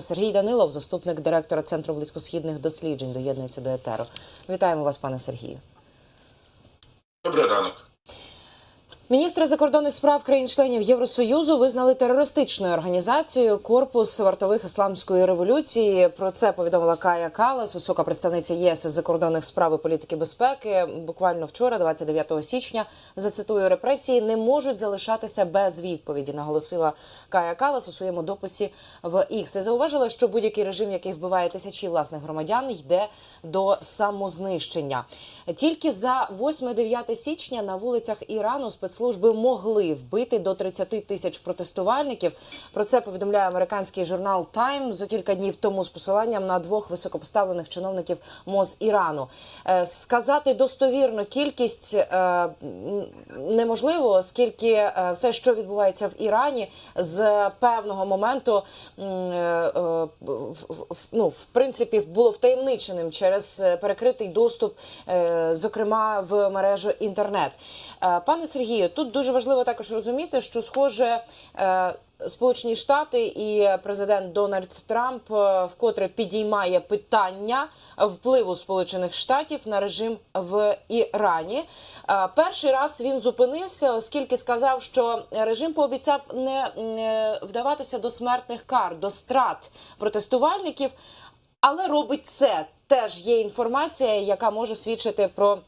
Сергій Данилов, заступник директора Центру близькосхідних досліджень, доєднується до етеру. Вітаємо вас, пане Сергію. Добрий ранок. Міністри закордонних справ країн-членів Євросоюзу визнали терористичною організацією Корпус вартових ісламської революції. Про це повідомила Кая Калас, висока представниця ЄС із закордонних справ і політики безпеки. Буквально вчора, 29 січня, зацитую репресії не можуть залишатися без відповіді. Наголосила Кая Калас у своєму дописі в X. І зауважила, що будь-який режим, який вбиває тисячі власних громадян, йде до самознищення. Тільки за 8-9 січня на вулицях Ірану спецслужби могли вбити до 30 тисяч протестувальників. Про це повідомляє американський журнал Time за кілька днів тому з посиланням на двох високопоставлених чиновників МОЗ Ірану. Е, Сказати достовірно кількість е, неможливо, оскільки е, все, що відбувається в Ірані, з певного моменту ну, в принципі було втаємниченим через перекритий доступ, зокрема в мережу інтернет. Пане Сергію, тут дуже важливо також розуміти, що схоже. е, Сполучені Штати і президент Дональд Трамп е, вкотре підіймає питання впливу Сполучених Штатів на режим в Ірані. Е, Перший раз він зупинився, оскільки сказав, що режим пообіцяв не вдаватися до смертних кар, до страт протестувальників, але робить це. Теж є інформація, яка може свідчити про.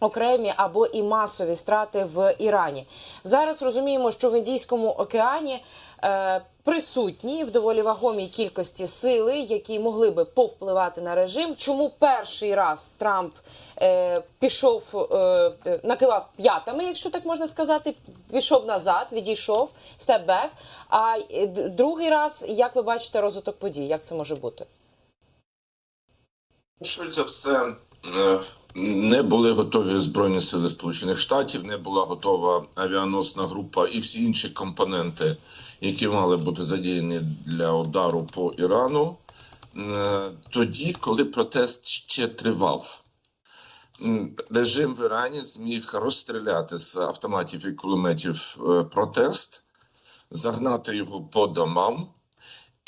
Окремі або і масові страти в Ірані зараз розуміємо, що в Індійському океані е, присутні в доволі вагомій кількості сили, які могли би повпливати на режим. Чому перший раз Трамп е, пішов, е, накивав п'ятами, якщо так можна сказати, пішов назад, відійшов степ-бек, А е, другий раз, як ви бачите, розвиток подій? Як це може бути? Швидше все, не були готові Збройні сили Сполучених Штатів, не була готова авіаносна група і всі інші компоненти, які мали бути задіяні для удару по Ірану. Е, Тоді, коли протест ще тривав. Режим в Ірані зміг розстріляти з автоматів і кулеметів е, протест, загнати його по домам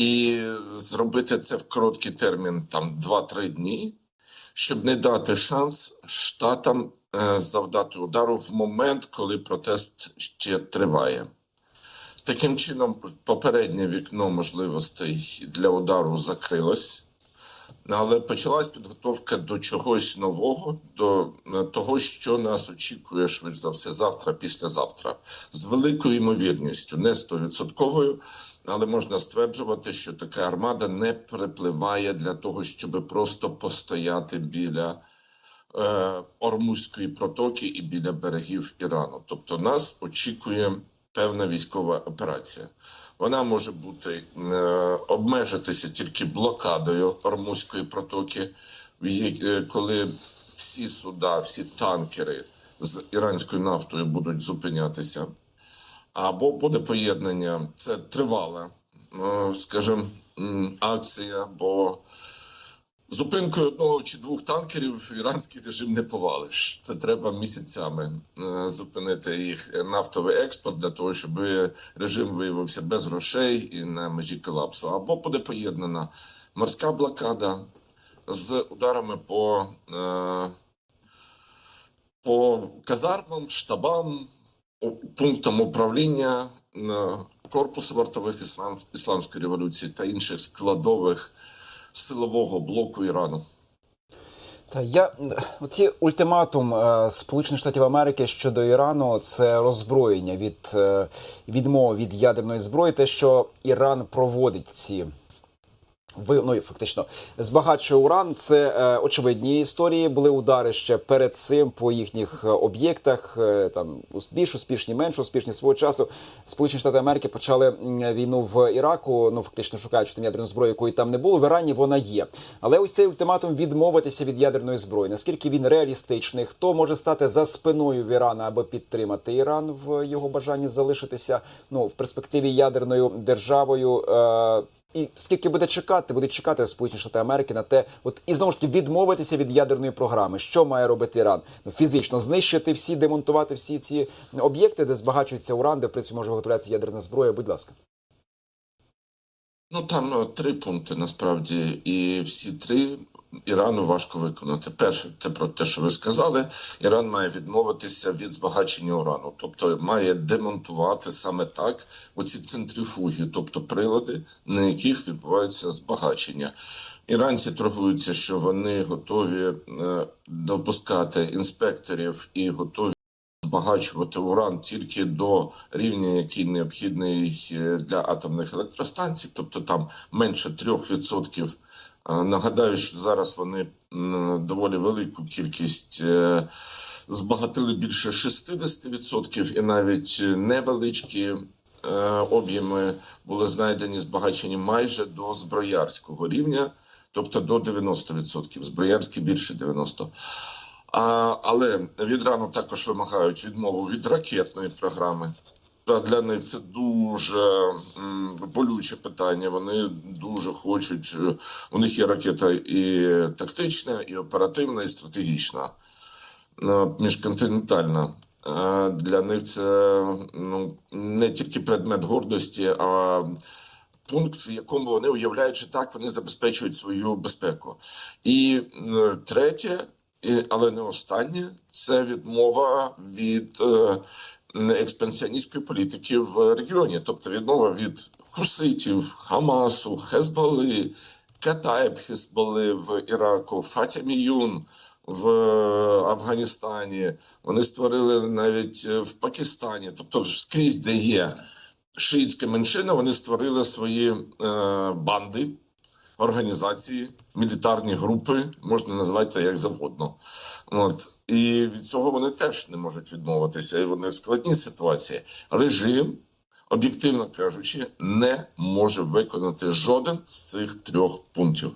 і зробити це в короткий термін, там 2-3 дні, щоб не дати шанс штатам е, завдати удару в момент, коли протест ще триває. Таким чином, попереднє вікно можливостей для удару закрилось, але почалась підготовка до чогось нового, до е, того, що нас очікує швидше за все завтра, післязавтра, з великою ймовірністю, не стовідсотковою, але можна стверджувати, що така армада не припливає для того, щоб просто постояти біля е, Ормузької протоки і біля берегів Ірану.Тобто нас очікує певна військова операція. Вона може бути е, обмежитися тільки блокадою Ормузької протоки, е, коли всі суда, всі танкери з іранською нафтою будуть зупинятися. Або буде поєднання. Це тривала, е, скажімо, акція, бо Зупинкою одного чи двох танкерів іранський режим не повалиш. Це треба місяцями е, зупинити їх нафтовий експорт для того, щоб режим виявився без грошей і на межі колапсу. Або буде поєднана морська блокада з ударами по, е, по казармам, штабам, пунктам управління е, корпусу вартових іслам, ісламської революції та інших складових силового блоку Ірану. Та я оці ультиматум е, Сполучених Штатів Америки щодо Ірану це роззброєння від е, відмови від ядерної зброї, те, що Іран проводить ці. Ви ну фактично збагачує уран. Це е, очевидні історії. Були удари ще перед цим по їхніх е, об'єктах. Е, там більш успішні, менш успішні свого часу. Сполучені Штати Америки почали війну в Іраку. Ну фактично шукаючи там ядерну зброю, якої там не було. В Ірані вона є. Але ось цей ультиматум відмовитися від ядерної зброї. Наскільки він реалістичний? Хто може стати за спиною в Ірана аби підтримати Іран в його бажанні залишитися ну в перспективі ядерною державою? Е, і скільки буде чекати, буде чекати Сполучені Штати Америки на те, от і знову ж таки відмовитися від ядерної програми. Що має робити Іран? Ну, фізично знищити всі, демонтувати всі ці об'єкти, де збагачується уран, де в принципі може виготовлятися ядерна зброя. Будь ласка. Ну там е, три пункти насправді, і всі три Ірану важко виконати. Перше, це про те, що ви сказали. Іран має відмовитися від збагачення урану, тобто має демонтувати саме так оці центрифуги, тобто прилади, на яких відбувається збагачення. Іранці торгуються, що вони готові е, допускати інспекторів і готові збагачувати уран тільки до рівня, який необхідний е, для атомних електростанцій, тобто там менше 3%. Нагадаю, що зараз вони доволі велику кількість е, збагатили більше 60%, і навіть невеличкі е, об'єми були знайдені збагачені майже до зброярського рівня, тобто до 90%. Зброярський більше 90%. А, але від Ірану також вимагають відмову від ракетної програми. Для них це дуже болюче питання. Вони дуже хочуть. е, У них є ракета і тактична, і оперативна, і стратегічна, е, міжконтинентальна. Е, Для них це ну, не тільки предмет гордості, а пункт, в якому вони уявляють, що так вони забезпечують свою безпеку. І е, третє, але не останнє, це відмова від експансіоністської політики в регіоні, тобто відмова від хуситів, Хамасу, Хезболи, Катаєб Хезболи в Іраку, Фатя Юн в Афганістані. Вони створили навіть е, в Пакистані, тобто скрізь, де є шиїтська меншина, вони створили свої е, банди, організації, мілітарні групи, можна назвати як завгодно. От. І від цього вони теж не можуть відмовитися. І вони в складній ситуації. Режим, об'єктивно кажучи, не може виконати жоден з цих трьох пунктів.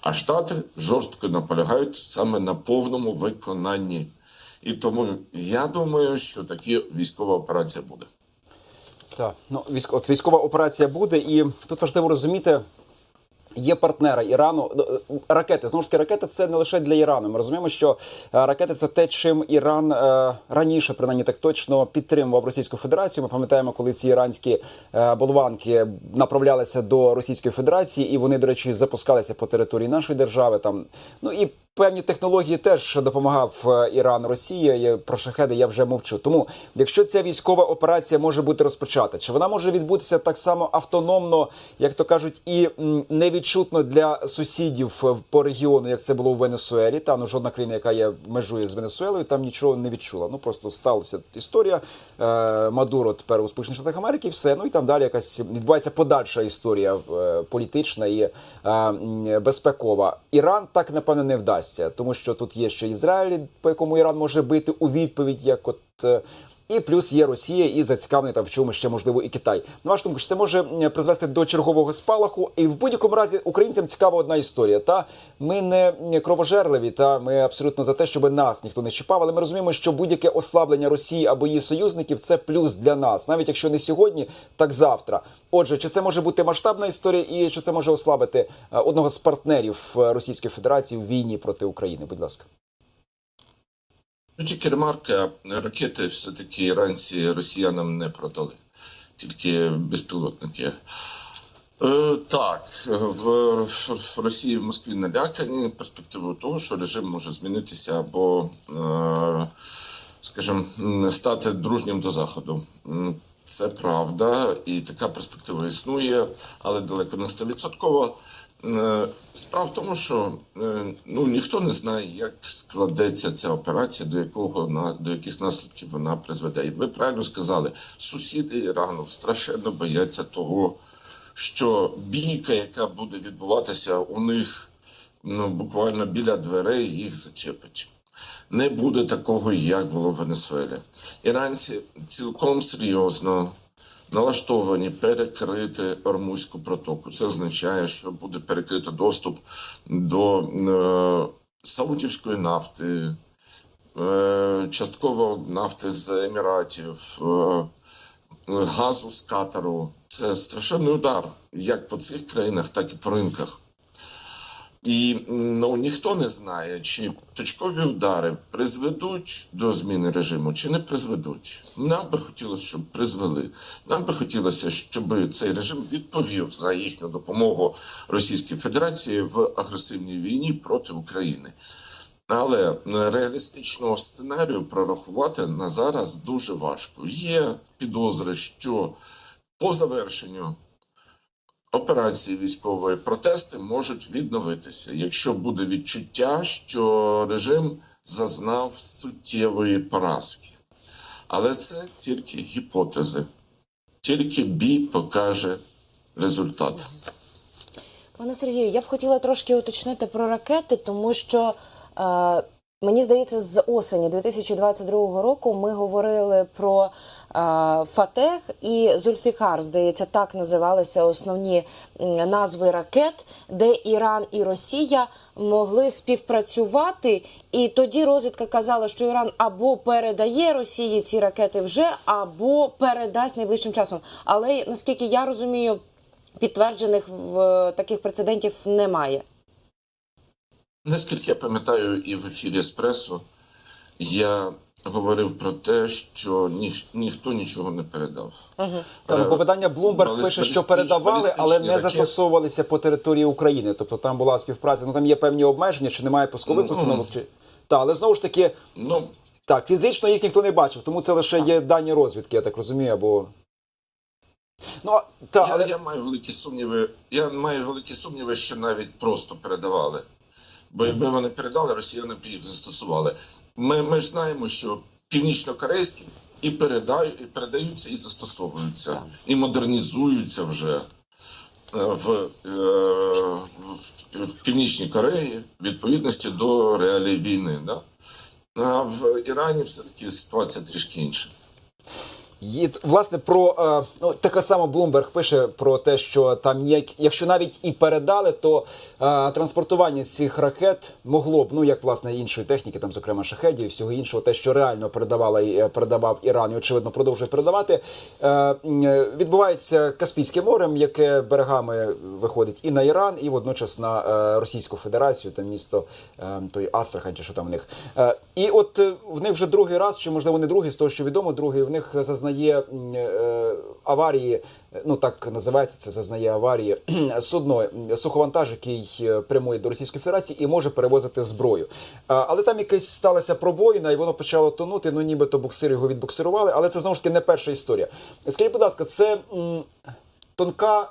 А Штати жорстко наполягають саме на повному виконанні. І тому я думаю, що такі військова операція буде. Так, ну військ, от військова операція буде, і тут важливо розуміти. Є партнери Ірану Ну, е, ракети. Знову ж таки, ракети це не лише для Ірану. Ми розуміємо, що е, ракети це те, чим Іран е, раніше, принаймні так точно, підтримував Російську Федерацію. Ми пам'ятаємо, коли ці іранські болванки направлялися до Російської Федерації, і вони, до речі, запускалися по території нашої держави. Там ну і певні технології теж допомагав е, Іран Росії. Я- Про шахеди я вже мовчу. Тому, якщо ця військова операція може бути розпочата, чи вона може відбутися так само автономно, як то кажуть, і невідчутно для сусідів е, по регіону, як це було в Венесуелі. Та ну жодна країна, яка є межує з Венесуелою, там нічого не відчула. Ну просто сталася історія. Е, Мадуро тепер у Сполучених Штатах Америки, все. Ну і там далі якась відбувається подальша історія політична і безпекова. Іран так напевне не вдасться, тому що тут є ще Ізраїль, по якому Іран може бити у відповідь, як от. Е, І плюс є Росія і зацікавлений там в чому ще можливо і Китай. На вашу думку, чи це може призвести до чергового спалаху? І в будь-якому разі українцям цікава одна історія. Та ми не кровожерливі, та ми абсолютно за те, щоб нас ніхто не чіпав. Але ми розуміємо, що будь-яке ослаблення Росії або її союзників це плюс для нас, навіть якщо не сьогодні, так завтра. Отже, чи це може бути масштабна історія, і чи це може ослабити е, одного з партнерів е, Російської Федерації в війні проти України? Будь ласка. Ну, тільки ремарка, ракети все-таки іранці росіянам не продали, тільки безпілотники. Е, так, в, Росії в Москві налякані перспективою того, що режим може змінитися або, е, скажімо, стати дружнім до Заходу. Це правда, і така перспектива існує, але далеко не стовідсотково. Е, Справа в тому, що е, ну ніхто не знає, як складеться ця операція, до якого на до яких наслідків вона призведе. І ви правильно сказали, сусіди Ірану страшенно бояться того, що бійка, яка буде відбуватися у них ну буквально біля дверей, їх зачепить. Не буде такого, як було в Венесуелі. Іранці цілком серйозно налаштовані перекрити Ормузьку протоку. Це означає, що буде перекрито доступ до е, саудівської нафти, е, частково нафти з Еміратів, е, газу з Катару. Це страшенний удар як по цих країнах, так і по ринках. І ну, ніхто не знає, чи точкові удари призведуть до зміни режиму, чи не призведуть. Нам би хотілося, щоб призвели. Нам би хотілося, щоб цей режим відповів за їхню допомогу Російській Федерації в агресивній війні проти України. Але е, реалістичного сценарію прорахувати на зараз дуже важко. Є підозри, що по завершенню операції військової протести можуть відновитися, якщо буде відчуття, що режим зазнав суттєвої поразки. Але це тільки гіпотези, тільки бій покаже результат. Пане Сергію, я б хотіла трошки уточнити про ракети, тому що е, мені здається, з осені 2022 року ми говорили про Фатех і Зульфікар. Здається, так називалися основні назви ракет, де Іран і Росія могли співпрацювати. І тоді розвідка казала, що Іран або передає Росії ці ракети вже, або передасть найближчим часом. Але наскільки я розумію, підтверджених в таких прецедентів немає. Наскільки я пам'ятаю, і в ефірі Еспресо я говорив про те, що ніх, ніхто нічого не передав. Там бо видання Bloomberg балістичні- пише, що передавали, але не балістичні застосовувалися по території України. Тобто там була співпраця. Ну там є певні обмеження, чи немає пускових Ну, установок. Чи та але знову ж таки, Ну, так фізично їх ніхто не бачив, тому це лише є дані розвідки, я так розумію. Або ну та я, але я маю великі сумніви. Я маю великі сумніви, що навіть просто передавали. Бо якби вони передали, росіяни б їх застосували. Ми, ми ж знаємо, що північно-корейські і передають, і передаються, і застосовуються, і модернізуються вже е, в, е, в Північній Кореї в відповідності до реалій війни. Да? А в Ірані все-таки ситуація трішки інша. Є, власне, про е, ну, така сама Bloomberg пише про те, що там є, якщо навіть і передали, то е, транспортування цих ракет могло б, ну як власне іншої техніки, там зокрема шахедів і всього іншого, те, що реально передавала і е, передавав Іран, і очевидно продовжує передавати. Е, відбувається Каспійським морем, яке берегами виходить і на Іран, і водночас на е, Російську Федерацію, там місто е, той Астрахань, чи що там в них. Е, і от в них вже другий раз, чи можливо не другий, з того, що відомо, другий в них зазнає м, е, аварії. е, Ну так називається це зазнає аварії судно суховантаж, який е, прямує до Російської Федерації і може перевозити зброю. Але там якась сталася пробоїна, і воно почало тонути. Ну нібито буксири його відбуксирували, але це знову ж таки не перша історія. Скажіть, будь ласка, це тонка.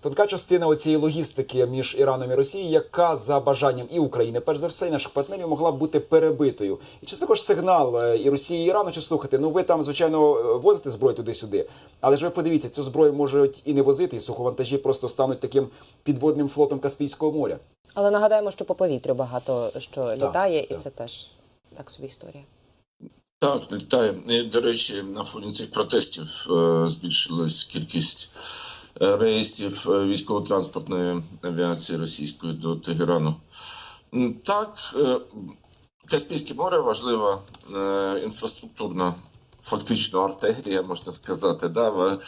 Е, Тонка частина оцієї логістики між Іраном і Росією, яка за бажанням і України, перш за все, і наших партнерів могла б бути перебитою. І це також сигнал е, і Росії, і Ірану, що слухайте, ну ви там, звичайно, е, возите зброю туди-сюди. Але ж ви подивіться, цю зброю можуть і не возити, і суховантажі просто стануть таким підводним флотом Каспійського моря. Але нагадаємо, що по повітрю багато що літає, і так. це теж так собі історія. Так, літає. І, до речі, на фоні цих протестів е, збільшилась кількість е, рейсів е, військово-транспортної авіації російської до Тегерану. Так, е, Каспійське море важлива е, інфраструктурна, фактично артерія, можна сказати, да,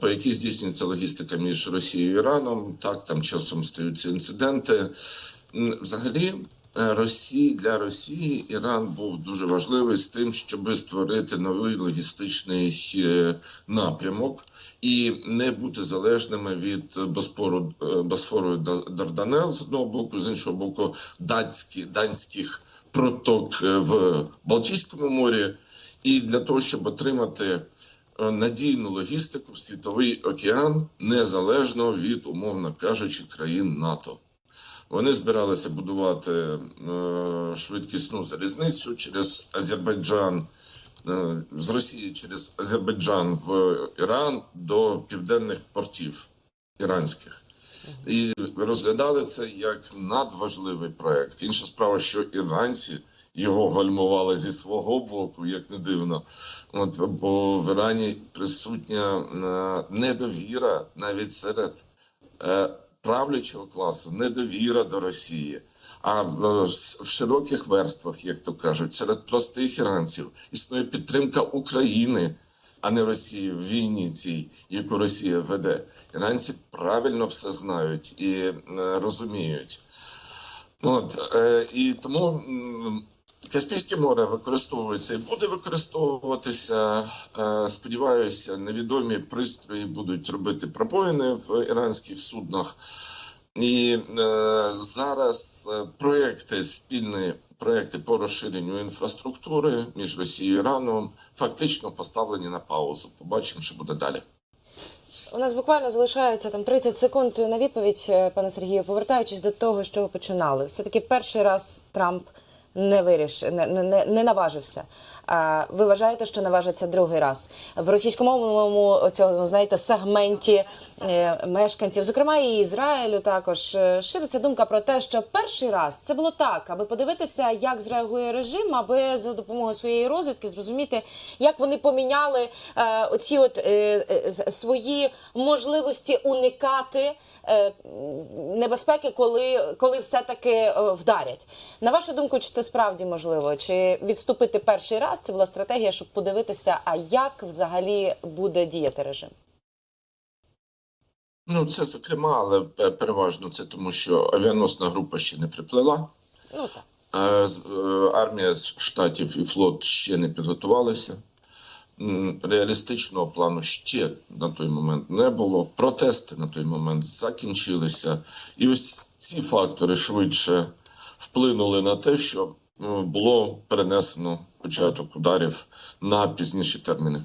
по якій здійснюється логістика між Росією і Іраном. Так, там часом стаються інциденти. Взагалі, е, Росії для Росії Іран був дуже важливий з тим, щоб створити новий логістичний е, напрямок і не бути залежними від Боспору е, Босфору Дарданел з одного боку, з іншого боку, датські данських проток е, в Балтійському морі, і для того, щоб отримати е, надійну логістику в світовий океан незалежно від, умовно кажучи, країн НАТО. Вони збиралися будувати е, швидкісну залізницю через Азербайджан е, з Росії через Азербайджан в Іран до південних портів іранських. І розглядали це як надважливий проект. Інша справа, що іранці його гальмували зі свого боку, як не дивно. От, бо в Ірані присутня е, недовіра навіть серед правлячого класу, недовіра до Росії. А в, широких верствах, як то кажуть, серед простих іранців існує підтримка України, а не Росії в війні цій, яку Росія веде. Іранці правильно все знають і е, розуміють. От, е, і тому Каспійське море використовується і буде використовуватися. Е, сподіваюся, невідомі пристрої будуть робити пробоїни в іранських суднах. І е, зараз е, проекти спільні проекти по розширенню інфраструктури між Росією і Іраном фактично поставлені на паузу. Побачимо, що буде далі. У нас буквально залишається там 30 секунд на відповідь, пане Сергію. Повертаючись до того, що ви починали, все таки перший раз Трамп не виріш, не, не, не, наважився. А ви вважаєте, що наважиться другий раз в російськомовному цьому знаєте сегменті е, мешканців, зокрема і Ізраїлю, також е, шириться думка про те, що перший раз це було так, аби подивитися, як зреагує режим, аби за допомогою своєї розвідки зрозуміти, як вони поміняли е, оці от е, е, свої можливості уникати е, небезпеки, коли, коли все-таки е, вдарять. На вашу думку, чи це справді можливо? Чи відступити перший раз? Це була стратегія, щоб подивитися, а як взагалі буде діяти режим? Ну, це зокрема, але переважно це тому, що авіаносна група ще не приплила. Ну так. Е, е, Армія з штатів і флот ще не підготувалися. Реалістичного плану ще на той момент не було. Протести на той момент закінчилися. І ось ці фактори швидше вплинули на те, що ну, було перенесено початок ударів на пізніші терміни.